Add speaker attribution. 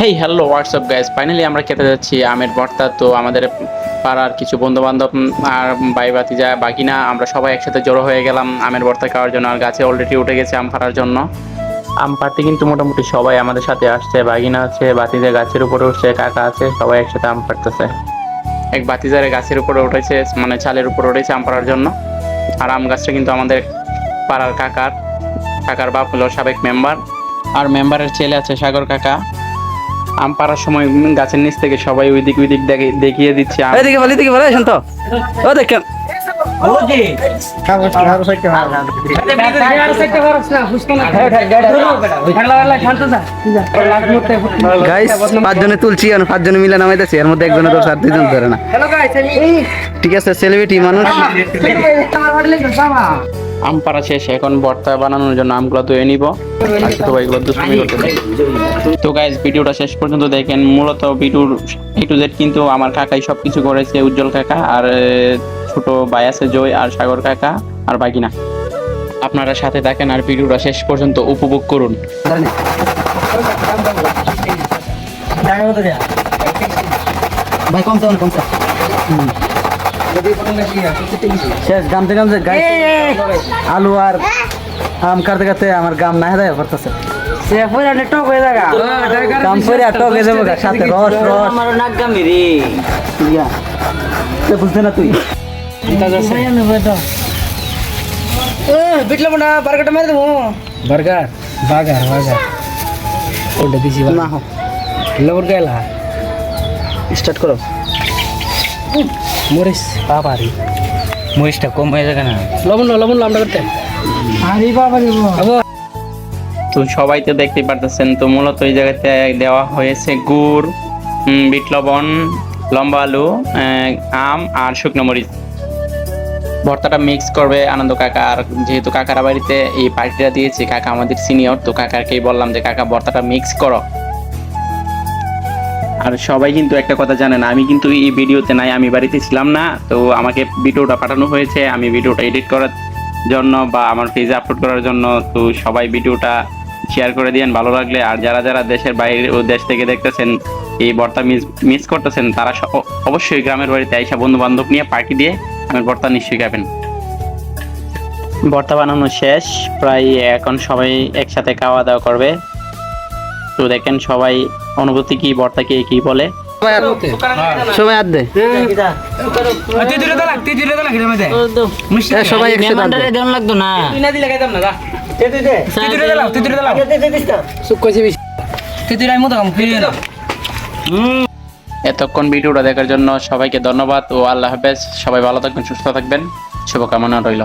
Speaker 1: Hey hello what's up guys finally আমরা খেতে যাচ্ছি আমের ভর্তা। তো আমাদের পাড়ার কিছু বন্ধু বান্ধব আর ভাই ভাতিজা বাকি না, আমরা সবাই একসাথে জড়ো হয়ে গেলাম আমের ভর্তা খাওয়ার জন্য। আর গাছে অলরেডি উঠে গেছে আম পাড়ার জন্য। আম পাড়তে কিন্তু মোটামুটি সবাই আমাদের সাথে আসছে, বাগিনা আছে বাতিজা গাছের উপরে উঠছে, কাকা আছে, সবাই একসাথে আম পাড়তেছে। এক বাতিজারে গাছের উপরে উঠেছে মানে চালের উপরে উঠেছে আম পাড়ার জন্য। আর আম গাছটা কিন্তু আমাদের পাড়ার কাকার কাকার বাপ হলো সাবেক মেম্বার আর মেম্বারের ছেলে আছে সাগর কাকা। আম পাড়ার সময় গাছের নিচ থেকে সবাই ওই দিক ওই দিক দেখে- দেখিয়ে দিচ্ছে
Speaker 2: এদিকে বল এদিকে বল শান্ত। ও দেখেন। পাঁচজনে তুলছি আর পাঁচজনে মিলে নামাইতেছি। এর মধ্যে একজনে তোর দুজন ধরে না। ঠিক আছে সেলিব্রিটি মানুষ।
Speaker 1: আম পাড়া শেষ, এখন ভর্তা বানানোর জন্য আমগুলো ধুয়ে নিব। তো গাইজ ভিডিওটা শেষ পর্যন্ত দেখেন। মূলত ভিডিওর এ টু জেড কিন্তু আমার কাকাই সব কিছু করেছে, উজ্জ্বল কাকা, আর ছোট ভাই আছে জয় আর সাগর কাকা, আর বাকি না। আপনারা সাথে থাকেন আর ভিডিওটা শেষ পর্যন্ত উপভোগ করুন।
Speaker 2: ভাই অনেক কমছে শেষ গামতে গামতে আলু আর আম কাটতে কাটতে আমার গাম না হেদায় পড়তেছে। টক হয়ে যাবে গাম পরে বুঝতে না তুই? বিটলাম না বার্গারটা
Speaker 3: দেবো। বার্গার? বাগার বাগার ওটা দিছি
Speaker 2: না। হোক স্টার্ট করো।
Speaker 3: মরিচ বাবারি। মরিচটা কম হয়ে যাবে না। লবণ লবণ লামটা করতে। আরে বাবারি
Speaker 1: তো সবাই তো দেখতে পারতেছেন তো মূলত এই জায়গাতে দেওয়া হয়েছে গুড় বিট লবণ লম্বা আলু আম আর শুকনো মরিচ। ভর্তাটা মিক্স করবে আনন্দ কাকা আর যেহেতু কাকারা বাড়িতে এই পার্টিটা দিয়েছে কাকা আমাদের সিনিয়র তো কাকাকেই বললাম যে কাকা ভর্তাটা মিক্স করো। আর সবাই কিন্তু একটা কথা জানে না, আমি কিন্তু এই ভিডিওতে নাই, আমি বাড়িতে ছিলাম না, তো আমাকে ভিডিওটা পাঠানো হয়েছে, আমি ভিডিওটা এডিট করার জন্য বা আমার পেজে আপলোড করার জন্য, তো সবাই ভিডিওটা শেয়ার করে দিয়েন, ভালো লাগলে। আর যারা যারা দেশের বাইরে ও দেশ থেকে দেখতেছেন, এই বর্তা মিস মিস করতেছেন, তারা অবশ্যই গ্রামের বাড়িতে আইসা বন্ধু বান্ধব নিয়ে পার্টি দিয়ে আমার বর্তা নিশ্চয়ই খাবেন। বর্তা বানানো শেষ, প্রায় এখন সবাই একসাথে খাওয়া দাওয়া করবে। তো দেখেন সবাই অনুভূতি কি বর্তাকে কি বলে?
Speaker 2: সবাই দে। সবাই
Speaker 4: লাগতো
Speaker 3: না।
Speaker 1: এতক্ষণ ভিডিওটা দেখার জন্য সবাইকে ধন্যবাদ ও আল্লাহ হাফেজ। সবাই ভালো থাকবেন সুস্থ থাকবেন। শুভকামনা রইল।